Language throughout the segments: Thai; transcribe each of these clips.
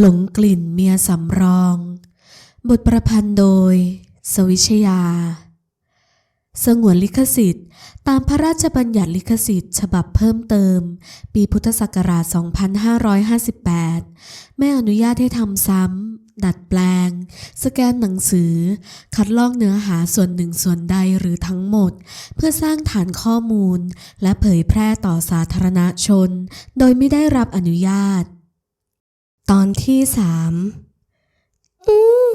หลงกลิ่นเมียสำรอง บทประพันธ์โดย สวิชยา สงวนลิขสิทธิ์ ตามพระราชบัญญัติลิขสิทธิ์ ฉบับเพิ่มเติม ปีพุทธศักราช 2558 ไม่อนุญาตให้ทำซ้ำ ดัดแปลง สแกนหนังสือ คัดลอกเนื้อหาส่วนหนึ่งส่วนใดหรือทั้งหมด เพื่อสร้างฐานข้อมูล และเผยแพร่ต่อสาธารณชน โดยไม่ได้รับอนุญาต ตอนที่สามอืม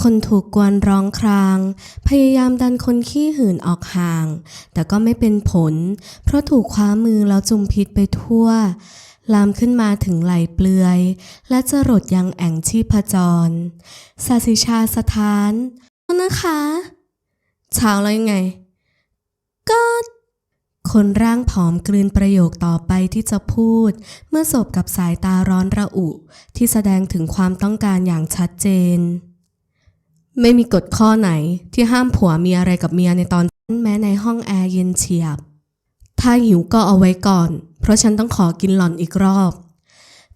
คนถูกกวนร้องคราง พยายามดันคนขี้หื่นออกห่าง แต่ก็ไม่เป็นผล เพราะถูกคว้ามือแล้วจุมพิษไปทั่ว ลามขึ้นมาถึงไหลเปลือย และจะรดยังแอ่งชีพจรสาสิชาสถานนะคะเช้าแล้วยังไง ก็ คนร่างผอมกลืนประโยคต่อไปที่จะพูด เมื่อสบกับสายตาร้อนระอุ ที่แสดงถึงความต้องการอย่างชัดเจน ไม่มีกฎข้อไหนที่ห้ามผัวมีอะไรกับเมียในตอนนั้นแม้ในห้องแอร์เย็นเฉียบ ถ้าหิวก็เอาไว้ก่อน เพราะฉันต้องขอกินหล่อนอีกรอบ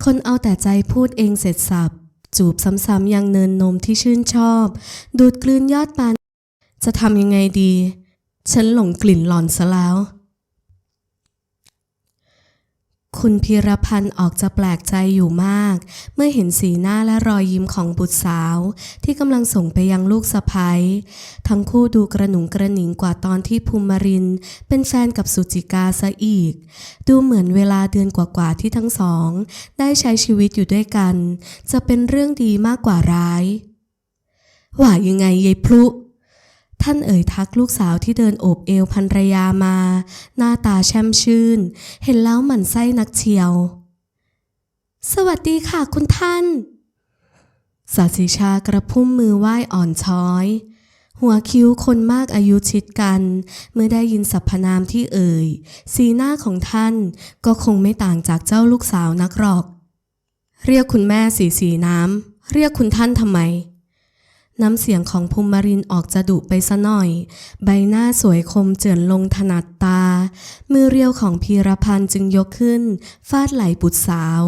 คนเอาแต่ใจพูดเองเสร็จสับจูบซ้ำๆยังเนินนมที่ชื่นชอบ ดูดกลืนยอดปานจะทำยังไงดี ฉันหลงกลิ่นหล่อนซะแล้ว คุณพีรพันธ์ออกจะแปลกใจอยู่มาก เมื่อเห็นสีหน้าและรอยยิ้มของบุตรสาว ที่กำลังส่งไปยังลูกสะพ้ยทั้งคู่ดูกระหนุงกระหนิงกว่าตอนที่ภูมิริน เป็นแฟนกับสุจิกาซะอีก ดูเหมือนเวลาเดือนกว่าๆที่ทั้งสอง ได้ใช้ชีวิตอยู่ด้วยกัน จะเป็นเรื่องดีมากกว่าร้าย ว่ายังไงยายพลุ ท่านเอ่ยทักลูกสาวที่เดินโอบเอวภรรยามา หน้าตาแช่มชื่น เห็นแล้วหมั่นไส้นักเชียว สวัสดีค่ะคุณท่านสาสิชากระพุ่มมือไหว้อ่อนช้อย หัวคิ้วคนมากอายุชิดกัน เมื่อได้ยินสรรพนามที่เอ่ย สีหน้าของท่านก็คงไม่ต่างจากเจ้าลูกสาวนักหรอก เรียกคุณแม่สีสีน้ำ เรียกคุณท่านทำไม น้ำเสียงของภูมิมารินออกจะดุไปซะหน่อย ใบหน้าสวยคมเจือนลงถนัดตา มือเรียวของพีรพันธ์จึงยกขึ้น ฟาดไหล่บุตรสาว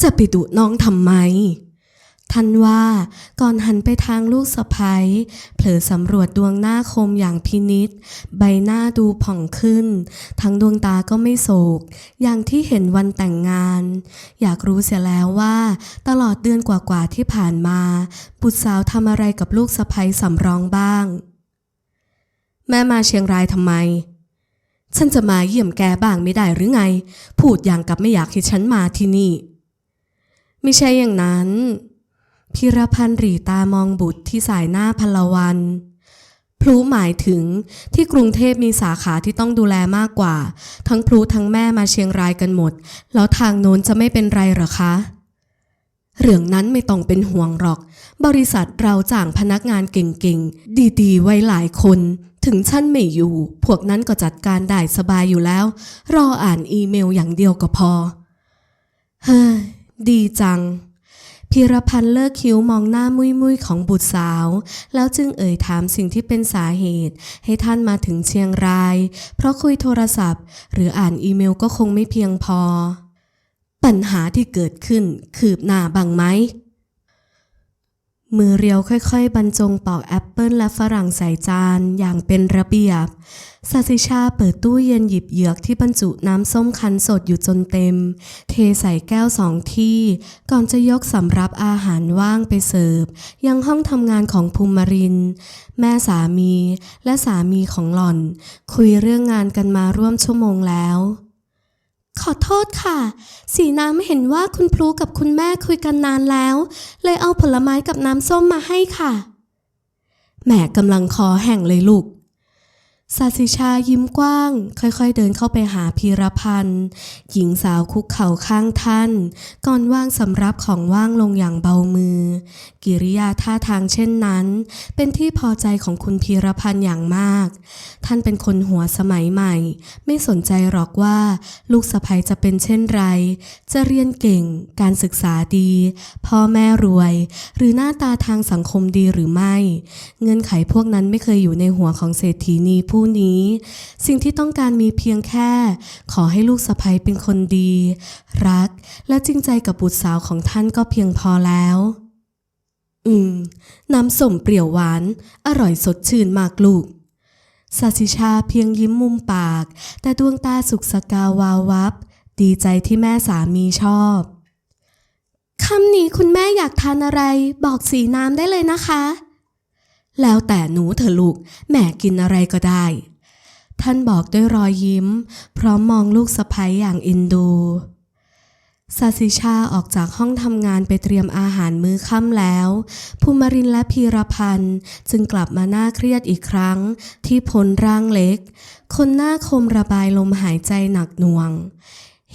จะไปดุน้องทำไม ท่านว่าก่อนหันไปทางลูกสะพ้ยเผลอสำรวจดวงหน้าคมอย่างพินิษใบหน้าดูผ่องขึ้น ทั้งดวงตาก็ไม่โศก อย่างที่เห็นวันแต่งงาน อยากรู้เสียแล้วว่า ตลอดเดือนกว่าๆที่ผ่านมา บุตรสาวทำอะไรกับลูกสะใภ้สำรองบ้าง แม่มาเชียงรายทำไม ฉันจะมาเยี่ยมแกบ้างไม่ได้หรือไง พูดอย่างกับไม่อยากให้ฉันมาที่นี่ ไม่ใช่อย่างนั้น พิรพันธ์หรีตามองบุตรที่สายหน้าพลวันพลุหมายถึงที่กรุงเทพมีสาขาที่ต้องดูแลมากกว่า ทั้งพลุทั้งแม่มาเชียงรายกันหมด แล้วทางโน้นจะไม่เป็นไรหรอคะ เรื่องนั้นไม่ต้องเป็นห่วงหรอก บริษัทเราจ้างพนักงานเก่งๆ ดีๆ ไว้หลายคน ถึงฉันไม่อยู่ พวกนั้นก็จัดการได้สบายอยู่แล้ว รออ่านอีเมลอย่างเดียวก็พอ เฮ้ยดีจัง พีรพันธ์เลิกคิ้วมองหน้ามุยมุยของบุตรสาว แล้วจึงเอ่ยถามสิ่งที่เป็นสาเหตุ ให้ท่านมาถึงเชียงราย เพราะคุยโทรศัพท์ หรืออ่านอีเมลก็คงไม่เพียงพอ ปัญหาที่เกิดขึ้นคืบหน้าบ้างไหม มือเรียวค่อยๆ บรรจงปอกแอปเปิลและฝรั่งใส่จานอย่างเป็นระเบียบสาสิชาเปิดตู้เย็นหยิบเหยือกที่บรรจุน้ำส้มคั้นสดอยู่จนเต็ม เทใส่แก้วสองที่ ก่อนจะยกสำรับอาหารว่างไปเสิร์ฟ ยังห้องทำงานของภูมิริน แม่สามีและสามีของหล่อน คุยเรื่องงานกันมาร่วมชั่วโมงแล้ว ขอโทษค่ะ สีน้ำเห็นว่าคุณพลูกับคุณแม่คุยกันนานแล้ว เลยเอาผลไม้กับน้ำส้มมาให้ค่ะ แม่กำลังคอแห้งเลยลูก สาสิชายิ้มกว้าง ค่อยๆ เดินเข้าไปหาพีรพันธ์หญิงสาวคุกเข่าข้างท่าน ก่อนวางสำรับของว่างลงอย่างเบามือ กิริยาท่าทางเช่นนั้น เป็นที่พอใจของคุณพีรพันธ์อย่างมาก ท่านเป็นคนหัวสมัยใหม่ ไม่สนใจหรอกว่า ลูกสะใภ้จะเป็นเช่นไร จะเรียนเก่ง การศึกษาดี พ่อแม่รวย หรือหน้าตาทางสังคมดีหรือไม่ เงื่อนไขพวกนั้นไม่เคยอยู่ในหัวของเศรษฐีนีผู้คู่นี้ สิ่งที่ต้องการมีเพียงแค่ ขอให้ลูกสะใภ้เป็นคนดี รักและจริงใจกับบุตรสาวของท่านก็เพียงพอแล้ว อืม น้ำส้มเปรี้ยวหวาน อร่อยสดชื่นมากลูกสาสิชาเพียงยิ้มมุมปาก แต่ดวงตาสุกสกาวาววับ ดีใจที่แม่สามีชอบคำนี้คุณแม่อยากทานอะไร บอกสีน้ำได้เลยนะคะ แล้วแต่หนูเถอะลูกแม่กินอะไรก็ได้ ท่านบอกด้วยรอยยิ้ม พร้อมมองลูกสะใภ้อย่างอินดูซาสิชาออกจากห้องทำงานไปเตรียมอาหารมื้อค่ำแล้ว ภูมิรินและพีรพันธ์จึงกลับมาหน้าเครียดอีกครั้ง ที่พลร่างเล็ก คนหน้าคมระบายลมหายใจหนักหน่วง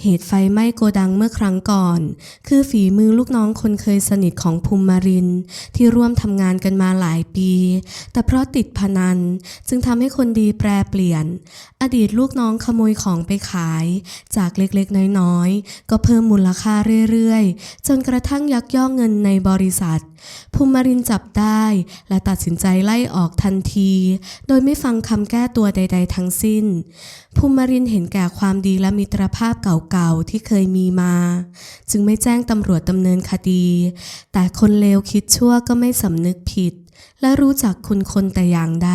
เหตุไฟไหม้โกดังเมื่อครั้งก่อน คือฝีมือลูกน้องคนเคยสนิทของภูมิมาริน ที่ร่วมทำงานกันมาหลายปี แต่เพราะติดพนัน จึงทำให้คนดีแปรเปลี่ยน อดีตลูกน้องขโมยของไปขาย จากเล็กๆ น้อยๆ ก็เพิ่มมูลค่าเรื่อยๆ จนกระทั่งยักย่อกเงินในบริษัท ภูมิมารินจับได้ และตัดสินใจไล่ออกทันที โดยไม่ฟังคำแก้ตัวใด ๆ ทั้งสิ้น ภูมิมารินเห็นแก่ความดีและมิตรภาพเก่าๆที่เคยมีมา จึงไม่แจ้งตำรวจดำเนินคดี แต่คนเลวคิดชั่วก็ไม่สำนึกผิด และรู้จักคุณคนแต่อย่างใด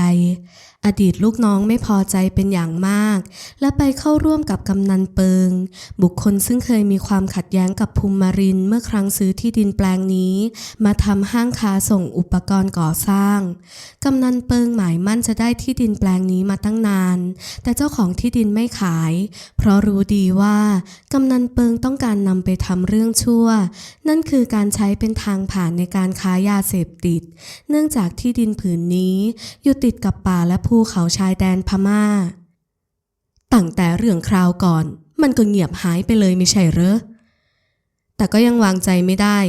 อดีตลูกน้องไม่พอใจเป็นอย่างมาก และไปเข้าร่วมกับกำนันเปิง บุคคลซึ่งเคยมีความขัดแย้งกับภูมิมารินเมื่อครั้งซื้อที่ดินแปลงนี้ มาทำห้างค้าส่งอุปกรณ์ก่อสร้าง กำนันเปิงหมายมั่นจะได้ที่ดินแปลงนี้มาตั้งนาน แต่เจ้าของที่ดินไม่ขาย เพราะรู้ดีว่ากำนันเปิงต้องการนำไปทำเรื่องชั่ว นั่นคือการใช้เป็นทางผ่านในการค้ายาเสพติด เนื่องจากที่ดินผืนนี้อยู่ติดกับป่าและภูเขาชายแดนพม่า ตั้งแต่เรื่องคราวก่อนมันก็เงียบหายไปเลยไม่ใช่เหรอ แต่ก็ยังวางใจไม่ได้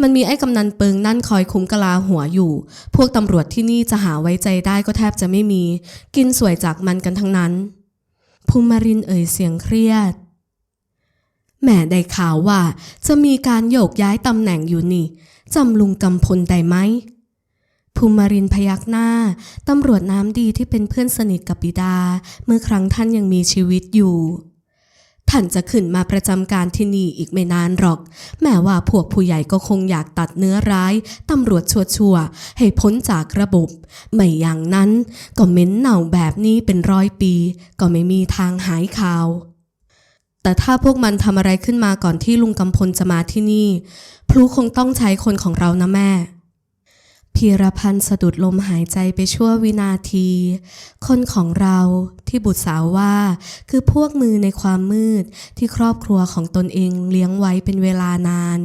มันมีไอ้กำนันเปิงนั่นคอยคุ้มกะลาหัวอยู่ พวกตำรวจที่นี่จะหาไว้ใจได้ก็แทบจะไม่มี กินสวยจากมันกันทั้งนั้น ภูมิมารินเอ่ยเสียงเครียดแหม่ได้ข่าวว่าจะมีการโยกย้ายตำแหน่งอยู่นี่จำลุงกำพลได้ไหม ภูมิมารินพยักหน้า ตำรวจน้ำดีที่เป็นเพื่อนสนิทกับบิดา เมื่อครั้งท่านยังมีชีวิตอยู่ ท่านจะขึ้นมาประจำการที่นี่อีกไม่นานหรอก แม้ว่าพวกผู้ใหญ่ก็คงอยากตัดเนื้อร้ายตำรวจชั่วๆให้พ้นจากระบบ ไม่อย่างนั้นก็เหม็นเน่าแบบนี้เป็นร้อยปี ก็ไม่มีทางหายข่าวแต่ถ้าพวกมันทำอะไรขึ้นมาก่อนที่ลุงกำพลจะมาที่นี่ พลูคงต้องใช้คนของเรานะแม่ พีรพันธ์สะดุดลมหายใจไปชั่ววินาที คนของเราที่บุตรสาวว่า คือพวกมือในความมืดที่ครอบครัวของตนเองเลี้ยงไว้เป็นเวลานาน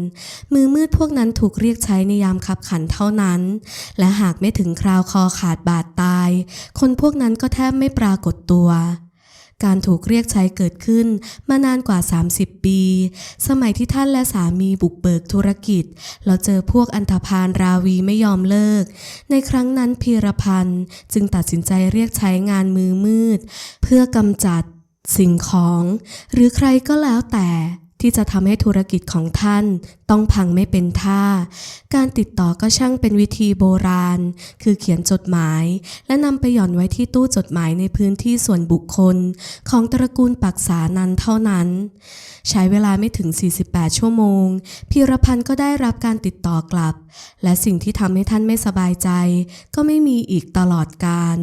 มือมืดพวกนั้นถูกเรียกใช้ในยามขับขันเท่านั้น และหากไม่ถึงคราวคอขาดบาดตาย คนพวกนั้นก็แทบไม่ปรากฏตัว การถูกเรียกใช้เกิดขึ้นมานานกว่า 30 ปี สมัยที่ท่านและสามีบุกเบิกธุรกิจ แล้วเจอพวกอันธพาลราวีไม่ยอมเลิก ในครั้งนั้นพีรพันธ์จึงตัดสินใจเรียกใช้งานมือมืด เพื่อกำจัดสิ่งของ หรือใครก็แล้วแต่ ที่จะทำให้ธุรกิจของท่านต้องพังไม่เป็นท่า การติดต่อก็ช่างเป็นวิธีโบราณ คือเขียนจดหมาย และนำไปหย่อนไว้ที่ตู้จดหมายในพื้นที่ส่วนบุคคล ของตระกูลปักษานันเท่านั้น ใช้เวลาไม่ถึง 48 ชั่วโมง พีรพันธ์ก็ได้รับการติดต่อกลับ และสิ่งที่ทำให้ท่านไม่สบายใจ ก็ไม่มีอีกตลอดกาล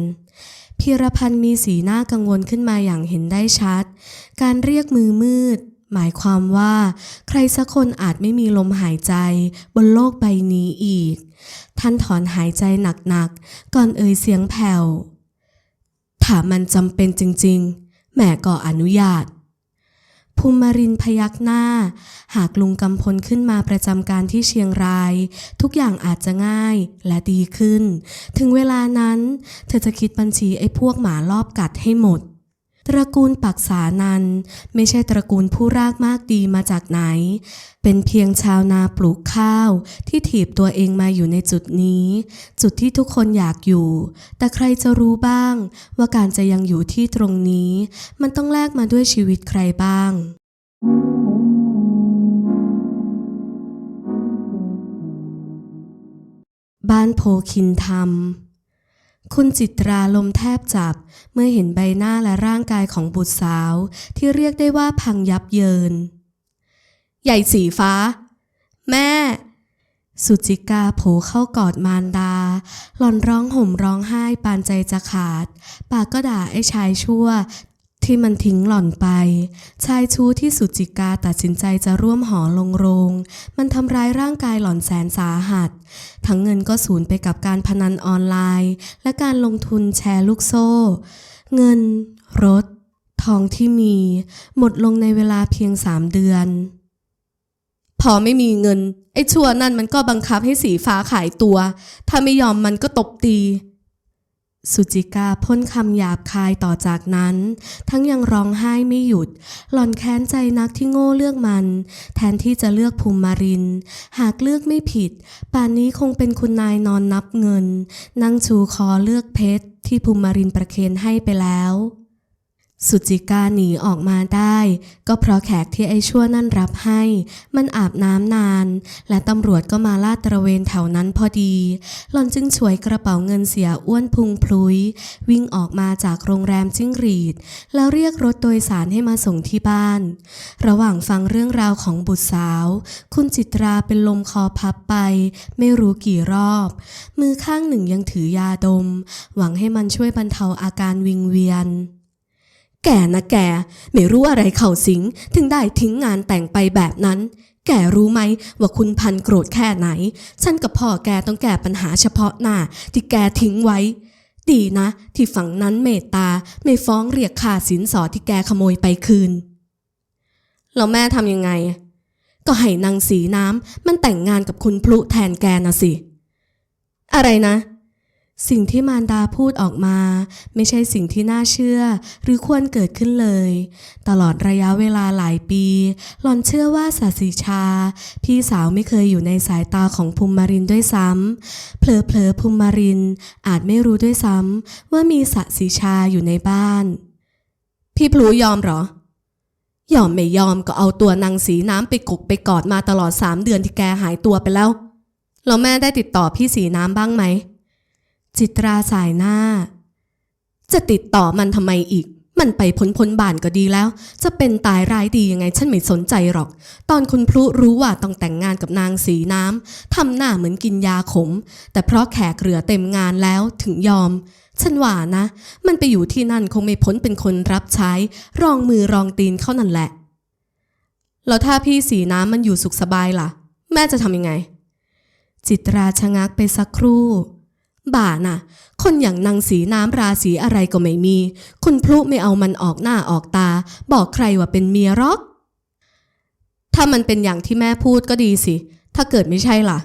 พีรพันธ์มีสีหน้ากังวลขึ้นมาอย่างเห็นได้ชัด การเรียกมือมืด หมายความว่า ใครสักคนอาจไม่มีลมหายใจบนโลกใบนี้อีก ท่านถอนหายใจหนักๆ ก่อนเอ่ยเสียงแผ่วถามมันจำเป็นจริงๆ แม่ก็อนุญาต ภูมิมารินพยักหน้า หากลุงกำพลขึ้นมาประจำการที่เชียงราย ทุกอย่างอาจจะง่ายและดีขึ้น ถึงเวลานั้น เธอจะคิดบัญชีไอ้พวกหมารอบกัดให้หมด ตระกูลปักษานันไม่ใช่ตระกูลผู้รากมากดีมาจากไหน เป็นเพียงชาวนาปลูกข้าว ที่ถีบตัวเองมาอยู่ในจุดนี้ จุดที่ทุกคนอยากอยู่ แต่ใครจะรู้บ้าง ว่าการจะยังอยู่ที่ตรงนี้ มันต้องแลกมาด้วยชีวิตใครบ้าง บ้านโพคินธรรม คุณจิตราลมแทบจับ เมื่อเห็นใบหน้าและร่างกายของบุตรสาว ที่เรียกได้ว่าพังยับเยิน ใหญ่สีฟ้า แม่ สุจิกาโผเข้ากอดมารดา หล่อนร้องห่มร้องไห้ปานใจจะขาด ปากก็ด่าไอ้ชายชั่ว ที่มันทิ้งหล่อนไป ชายชู้ที่สุจิกาตัดสินใจจะร่วมหอลงโรง มันทำร้ายร่างกายหล่อนแสนสาหัส ทั้งเงินก็สูญไปกับการพนันออนไลน์ และการลงทุนแชร์ลูกโซ่ เงิน รถ ทองที่มี หมดลงในเวลาเพียงสามเดือน พอไม่มีเงิน ไอ้ชั่วนั่นมันก็บังคับให้สีฟ้าขายตัว ถ้าไม่ยอมมันก็ตบตี สุจิกาพ่นคำหยาบคายต่อจากนั้น ทั้งยังร้องไห้ไม่หยุด หล่อนแค้นใจนักที่โง่เลือกมัน แทนที่จะเลือกภูมิมาริน หากเลือกไม่ผิด ป่านนี้คงเป็นคุณนายนอนนับเงิน นั่งชูคอเลือกเพชรที่ภูมิมารินประเคนให้ไปแล้ว สุจิกาหนีออกมาได้ ก็เพราะแขกที่ไอ้ชั่วนั่นรับให้ มันอาบน้ำนาน และตำรวจก็มาลาดตระเวนแถวนั้นพอดี หล่อนจึงฉวยกระเป๋าเงินเสียอ้วนพุงพลุย วิ่งออกมาจากโรงแรมจิ้งหรีด แล้วเรียกรถโดยสารให้มาส่งที่บ้าน ระหว่างฟังเรื่องราวของบุตรสาว คุณจิตราเป็นลมคอพับไป ไม่รู้กี่รอบ มือข้างหนึ่งยังถือยาดม หวังให้มันช่วยบรรเทาอาการวิงเวียน แกนะแก ไม่รู้อะไรเข่าสิง ถึงได้ทิ้งงานแต่งไปแบบนั้น แกรู้ไหมว่าคุณพันโกรธแค่ไหน ฉันกับพ่อแกต้องแก้ปัญหาเฉพาะหน้า ที่แกทิ้งไว้ ดีนะ ที่ฝั่งนั้นเมตตาไม่ฟ้องเรียกค่าสินสอดที่แกขโมยไปคืน แล้วแม่ทำยังไง ก็ให้นางสีน้ำมันแต่งงานกับคุณพลุแทนแกนะสิ อะไรนะ สิ่งที่มารดาพูดออกมา ไม่ใช่สิ่งที่น่าเชื่อ หรือควรเกิดขึ้นเลย ตลอดระยะเวลาหลายปี หล่อนเชื่อว่าสาสิชา พี่สาวไม่เคยอยู่ในสายตาของภูมิมารินด้วยซ้ำเผลอๆภูมิมาริน อาจไม่รู้ด้วยซ้ำว่ามีสาสิชาอยู่ในบ้าน พี่พลูยอมหรอยอมไม่ยอมก็เอาตัวนางสีน้ำไปกกไปกอดมาตลอดสามเดือนที่แกหายตัวไปแล้วแล้วแม่ได้ติดต่อพี่สีน้ำบ้างไหม จิตราสายหน้า จะติดต่อมันทำไมอีก มันไปพ้นพ้นบานก็ดีแล้ว จะเป็นตายร้ายดียังไงฉันไม่สนใจหรอก ตอนคุณพลุรู้ว่าต้องแต่งงานกับนางสีน้ำทำหน้าเหมือนกินยาขม แต่เพราะแขกเรือเต็มงานแล้วถึงยอม ฉันว่านะ มันไปอยู่ที่นั่นคงไม่พ้นเป็นคนรับใช้ รองมือรองตีนเข้านั่นแหละ แล้วถ้าพี่สีน้ำมันอยู่สุขสบายล่ะ แม่จะทำยังไง จิตราชะงักไปสักครู่ บ่าน่ะ คนอย่างนางสีน้ำราศีอะไรก็ไม่มี คุณพลุไม่เอามันออกหน้าออกตา บอกใครว่าเป็นเมียหรอก ถ้ามันเป็นอย่างที่แม่พูดก็ดีสิ ถ้าเกิดไม่ใช่ล่ะ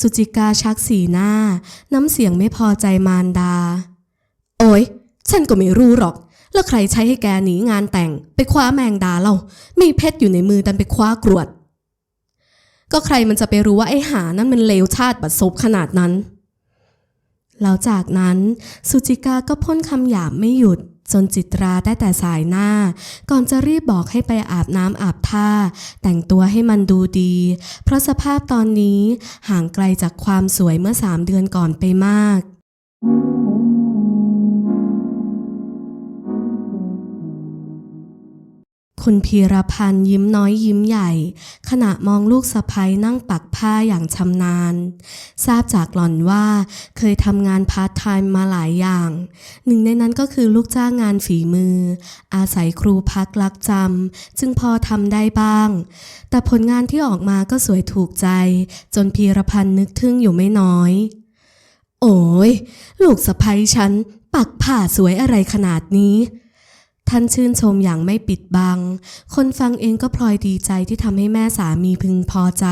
สุจิกาชักสีหน้า น้ำเสียงไม่พอใจมารดา โอ้ยฉันก็ไม่รู้หรอก แล้วใครใช้ให้แกหนีงานแต่ง ไปคว้าแมงดาเรา มีเพชรอยู่ในมือดันไปคว้ากรวด ก็ใครมันจะไปรู้ว่าไอ้หานั่นมันเลวชาติบัดซบขนาดนั้น แล้วจากนั้นสุจิกาก็พ่นคำหยาบไม่หยุดจนจิตราได้แต่สายหน้า ก่อนจะรีบบอกให้ไปอาบน้ำอาบท่า แต่งตัวให้มันดูดี เพราะสภาพตอนนี้ห่างไกลจากความสวยเมื่อสามเดือนก่อนไปมาก คุณพีรพันธ์ยิ้มน้อยยิ้มใหญ่ ขณะมองลูกสะพ้ยนั่งปักผ้าอย่างชำนาญ ทราบจากหล่อนว่าเคยทำงานพาร์ทไทม์มาหลายอย่าง หนึ่งในนั้นก็คือลูกจ้างงานฝีมือ อาศัยครูพักลักจำจึงพอทำได้บ้าง แต่ผลงานที่ออกมาก็สวยถูกใจ จนพีรพันธ์นึกทึ่งอยู่ไม่น้อย โอ้ยลูกสะพ้ยฉันปักผ้าสวยอะไรขนาดนี้ ท่านชื่นชมอย่างไม่ปิดบัง คนฟังเองก็พลอยดีใจที่ทำให้แม่สามีพึงพอใจ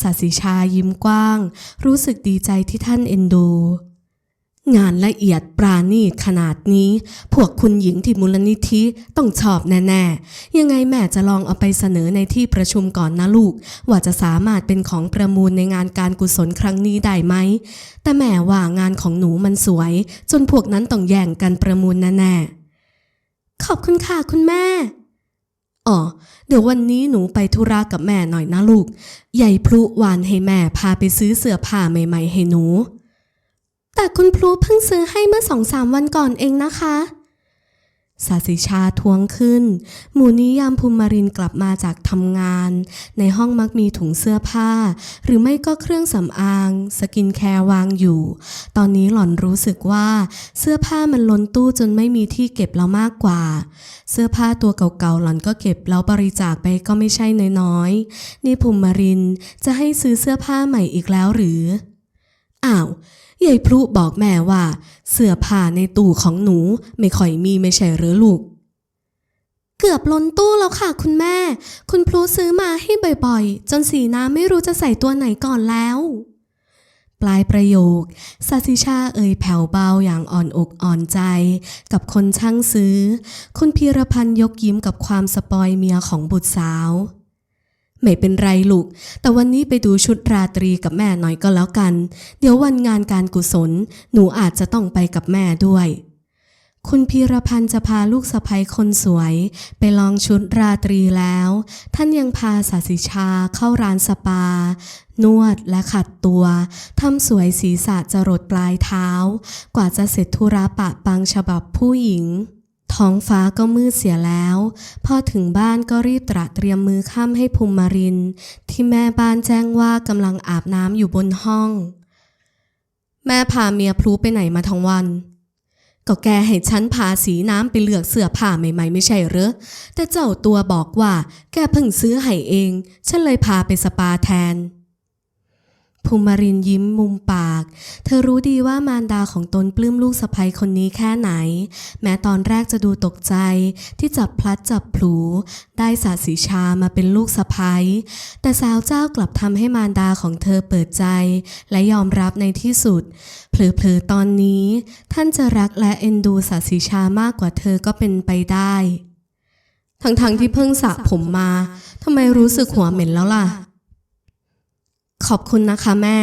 สาสิชายิ้มกว้าง รู้สึกดีใจที่ท่านเอ็นดู งานละเอียดปราณีตขนาดนี้ พวกคุณหญิงที่มูลนิธิต้องชอบแน่ๆ ยังไงแม่จะลองเอาไปเสนอในที่ประชุมก่อนนะลูก ว่าจะสามารถเป็นของประมูลในงานการกุศลครั้งนี้ได้ไหม แต่แม่ว่างานของหนูมันสวย จนพวกนั้นต้องแย่งกันประมูลแน่ๆ ขอบคุณค่ะคุณแม่ อ๋อ เดี๋ยววันนี้หนูไปธุระกับแม่หน่อยนะลูก ใหญ่พลุวานให้แม่พาไปซื้อเสื้อผ้าใหม่ ๆ ให้หนู แต่คุณพลุเพิ่งซื้อให้เมื่อสองสามวันก่อนเองนะคะ สาสิชาทวงขึ้น หมูนิยามภูมิมารินกลับมาจากทำงาน ในห้องมักมีถุงเสื้อผ้า หรือไม่ก็เครื่องสำอาง สกินแคร์วางอยู่ ตอนนี้หล่อนรู้สึกว่าเสื้อผ้ามันล้นตู้จนไม่มีที่เก็บแล้วมากกว่า เสื้อผ้าตัวเก่าๆหล่อนก็เก็บแล้วบริจาคไปก็ไม่ใช่น้อยๆนี่ภูมิมารินจะให้ซื้อเสื้อผ้าใหม่อีกแล้วหรือ อ้าว ยายพลุบอกแม่ว่า เสื้อผ้าในตู้ของหนูไม่ค่อยมีไม่ใช่หรือลูก เกือบล้นตู้แล้วค่ะคุณแม่ คุณพลุซื้อมาให้บ่อยๆ จนสีน้ำไม่รู้จะใส่ตัวไหนก่อนแล้ว ปลายประโยคซาซิชาเอ่ยแผ่วเบาอย่างอ่อนอกอ่อนใจ กับคนช่างซื้อ คุณพีรพันธ์ยกยิ้มกับความสปอยเมียของบุตรสาว ไม่เป็นไรลูก แต่วันนี้ไปดูชุดราตรีกับแม่หน่อยก็แล้วกัน เดี๋ยววันงานการกุศล หนูอาจจะต้องไปกับแม่ด้วย คุณพีรพันธ์จะพาลูกสะใภ้คนสวย ไปลองชุดราตรีแล้ว ท่านยังพาสาสิชาเข้าร้านสปา นวดและขัดตัวทำสวยศีรษะจรดปลายเท้า กว่าจะเสร็จธุระปะปังฉบับผู้หญิง ท้องฟ้าก็มืดเสียแล้ว พอถึงบ้านก็รีบตระเตรียมมือข้ามให้ภูมิมาริน ที่แม่บ้านแจ้งว่ากำลังอาบน้ำอยู่บนห้อง แม่พาเมียพลูไปไหนมาทั้งวัน ก็แกให้ฉันพาสีน้ำไปเลือกเสื้อผ้าใหม่ๆ ไม่ใช่เหรอแต่เจ้าตัวบอกว่า แกเพิ่งซื้อให้เอง ฉันเลยพาไปสปาแทน ภูมิมารินยิ้มมุมปาก เธอรู้ดีว่ามารดาของตนปลื้มลูกสะใภ้คนนี้แค่ไหน แม้ตอนแรกจะดูตกใจที่จับพลัดจับผลู ได้สาสีชามาเป็นลูกสะใภ้แต่สาวเจ้ากลับทำให้มารดาของเธอเปิดใจ และยอมรับในที่สุดเผลอๆตอนนี้ ท่านจะรักและเอ็นดูสาสีชามากกว่าเธอก็เป็นไปได้ ทั้งๆที่เพิ่งสระผมมาทำไมรู้สึกหัวเหม็นแล้วล่ะ ขอบคุณนะคะแม่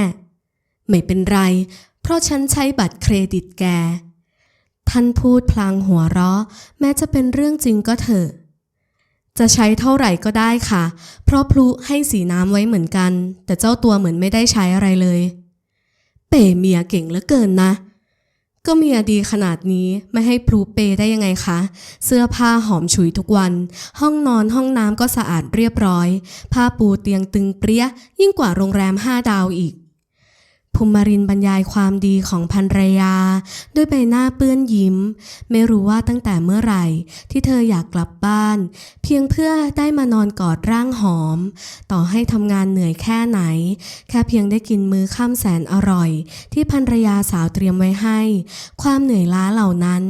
ไม่เป็นไร เพราะฉันใช้บัตรเครดิตแก ท่านพูดพลางหัวเราะ แม้จะเป็นเรื่องจริงก็เถอะ จะใช้เท่าไหร่ก็ได้ค่ะ เพราะพลุให้สีน้ำไว้เหมือนกัน แต่เจ้าตัวเหมือนไม่ได้ใช้อะไรเลย เป๋เมียเก่งเหลือเกินนะ ก็เมียดีขนาดนี้ไม่ให้พลุเปได้ยังไงคะ เสื้อผ้าหอมฉุยทุกวัน ห้องนอนห้องน้ำก็สะอาดเรียบร้อย ผ้าปูเตียงตึงเปรี้ยยิ่งกว่าโรงแรมห้าดาวอีก ภูมิมารินบรรยายความดีของภรรยา ด้วยใบหน้าเปื้อนยิ้ม ไม่รู้ว่าตั้งแต่เมื่อไหร่ ที่เธออยากกลับบ้าน เพียงเพื่อได้มานอนกอดร่างหอม ต่อให้ทำงานเหนื่อยแค่ไหน แค่เพียงได้กินมื้อค่ำแสนอร่อย ที่ภรรยาสาวเตรียมไว้ให้ ความเหนื่อยล้าเหล่านั้น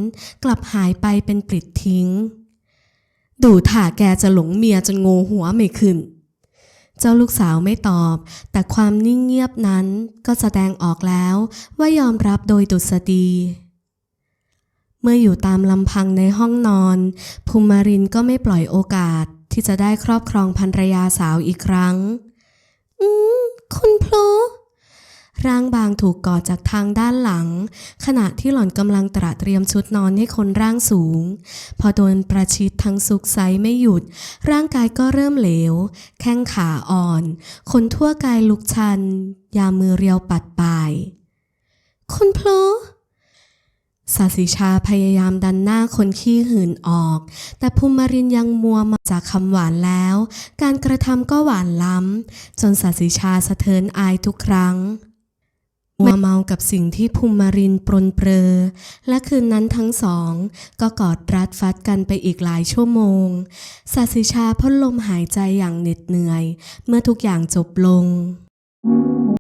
กลับหายไปเป็นปลิดทิ้ง ดูถ่าแกจะหลงเมียจนโงหัวไม่ขึ้น เจ้าลูกสาวไม่ตอบ แต่ความนิ่งเงียบนั้นก็แสดงออกแล้วว่ายอมรับโดยดุษฎี เมื่ออยู่ตามลำพังในห้องนอน ภูมิมารินก็ไม่ปล่อยโอกาสที่จะได้ครอบครองภรรยาสาวอีกครั้ง อืม คุณพลู ร่างบางถูกกอดจากทางด้านหลัง ขณะที่หล่อนกำลังตระเตรียมชุดนอนให้คนร่างสูง พอโดนประชิดทั้งซุกไซไม่หยุด ร่างกายก็เริ่มเหลว แข้งขาอ่อนขนทั่วกายลุกชัน ยามือเรียวปัดปายคุณพลูสาสิชาพยายามดันหน้าคนขี้หื่นออก แต่ภูมิรินยังมัวมาจากคำหวานแล้ว การกระทำก็หวานล้ำ จนสาสิชาสะเทินอายทุกครั้ง มัวเมากับสิ่งที่ภูมิมารินปรนเปรอ และคืนนั้นทั้งสอง ก็กอดรัดฟัดกันไปอีกหลายชั่วโมงสาสิชาพ่นลมหายใจอย่างเหน็ดเหนื่อย เมื่อทุกอย่างจบลง